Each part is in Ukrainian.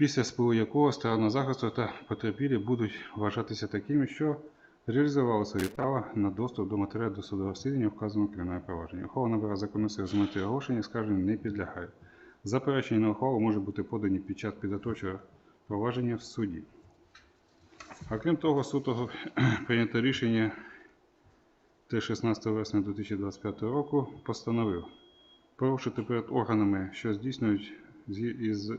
після спливу якого сторона захисту та потерпілі будуть вважатися такими, що реалізували свої права на доступ до матеріалів до судового розслідування вказаного кримінального провадження. Ухвала набере законної сили з метою оголошення скарження не підлягає. Заперечення на ухвалу може бути подані під час підготовчого провадження в суді. А крім того, суд прийнято рішення Т 16 вересня 2025 року постановив порушити перед органами, що здійснюють із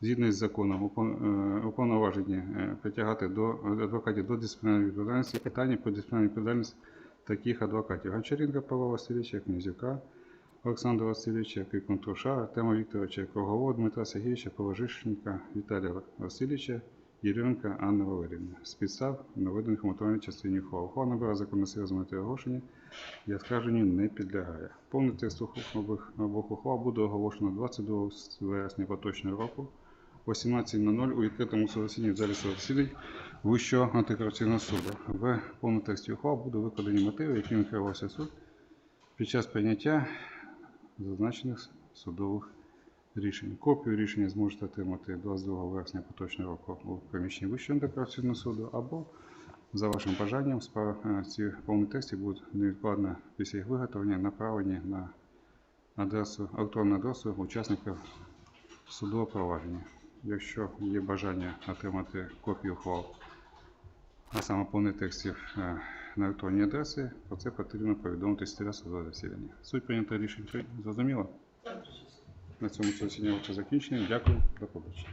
згідно із законом е, уповноважені е, притягати до адвокатів до дисциплінарної відповідальності питання про дисциплінарну відповідальність таких адвокатів Гончаренка Павла Васильовича, Князюка Олександра Васильовича, Контруша, Артема Вікторовича, Кругового Дмитра Сергійовича, Положишника Віталія Васильовича, Єрьомка Анни Валерівни. З підстав, наведених у мотивальній частині ухвал. Ухвала набирає законну силу з метою оголошення і оскарженню не підлягає. Повний текст обох ухвал буде оголошено 22 вересня поточного року о 17.00 у відкритому засіданні в залі засідань Вищого антикорупційного суду. В повному тексті ухвал буде викладені мотиви, якими керувався суд під час прийняття зазначених судових рішень. Копію рішення зможете отримати 22 вересня поточного року у приміщенні Вищого антикорупційного суду або за вашим бажанням е, ці повні тексти будуть невідкладно після їх виготовлення направлені на адресу, електронну адресу учасників судового провадження. Якщо є бажання отримати копію ухвал, а саме повний текстів е, на електронній адреси, про це потрібно повідомити секретаря судового засідання. Суть прийнятого рішення зрозуміло? На цьому засідання вже закінчено. Дякую, до побачення.